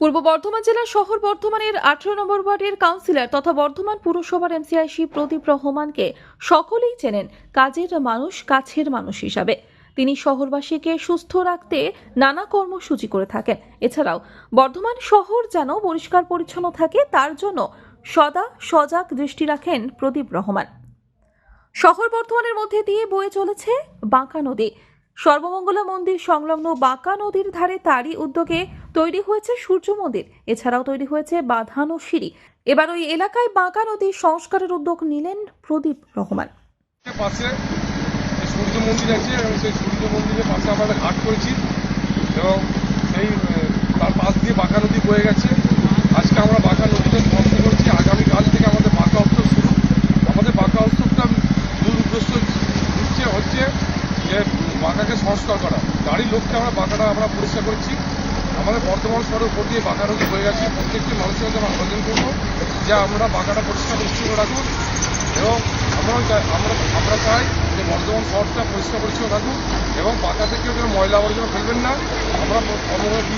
পূর্ব বর্ধমান জেলার শহর বর্ধমানের আঠারো নম্বর ওয়ার্ডের কাউন্সিলর তথা বর্ধমান পুরসভার এমসিআইসি প্রদীপ রহমানকে সকলেই চেনেন কাজের মানুষ, কাছের মানুষ হিসাবে। তিনি শহরবাসীকে সুস্থ রাখতে নানা কর্মসূচি করে থাকেন। এছাড়াও বর্ধমান শহর যেন পরিষ্কার পরিচ্ছন্ন থাকে, তার জন্য সদা সজাগ দৃষ্টি রাখেন প্রদীপ রহমান। শহর বর্ধমানের মধ্যে দিয়ে বয়ে চলেছে বাঁকা নদী। সর্বমঙ্গলা মন্দির সংলগ্ন বাঁকা নদীর ধারে তারই উদ্যোগে তৈরি হয়েছে সূর্য মন্দির, এছাড়াও তৈরি হয়েছে বাঁধানো সিঁড়ি। এবার ওই এলাকায় বাঁকা নদীর সংস্কারের উদ্যোগ নিলেন প্রদীপ রহমান। পাশে সূর্য মন্দির আছে এবং সেই সূর্য মন্দিরের পাশে আমরা ঘাট করেছি এবং সেই তার পাশ দিয়ে বাঁকা নদী বয়ে গেছে। আজকে আমরা বাঁকা নদীতে বন্ধ করেছি। আগামীকাল থেকে আমাদের বাঁকা উৎসব শুরু। আমাদের বাঁকা উৎসবটা মূল উদ্দেশ্য হচ্ছে হচ্ছে যে বাঁকাকে সংস্কার করা। গাড়ির লোককে আমরা বাঁকাটা আমরা পরিষ্কার করছি। আমাদের বর্তমান শহরের উপর দিয়ে বাঁকা রোগী হয়ে গেছে। প্রত্যেকটি মানুষের কাছে আমরা আবেদন করব যে আমরা বাঁকাটা পরিষ্কার পরিচ্ছন্ন রাখুন এবং আমরাও চাই আমরা আমরা চাই যে বর্ধমান শহরটা পরিষ্কার পরিচ্ছন্ন রাখুন এবং পাকা থেকে ময়লা আবর্জনা ফেলবেন না। আমরা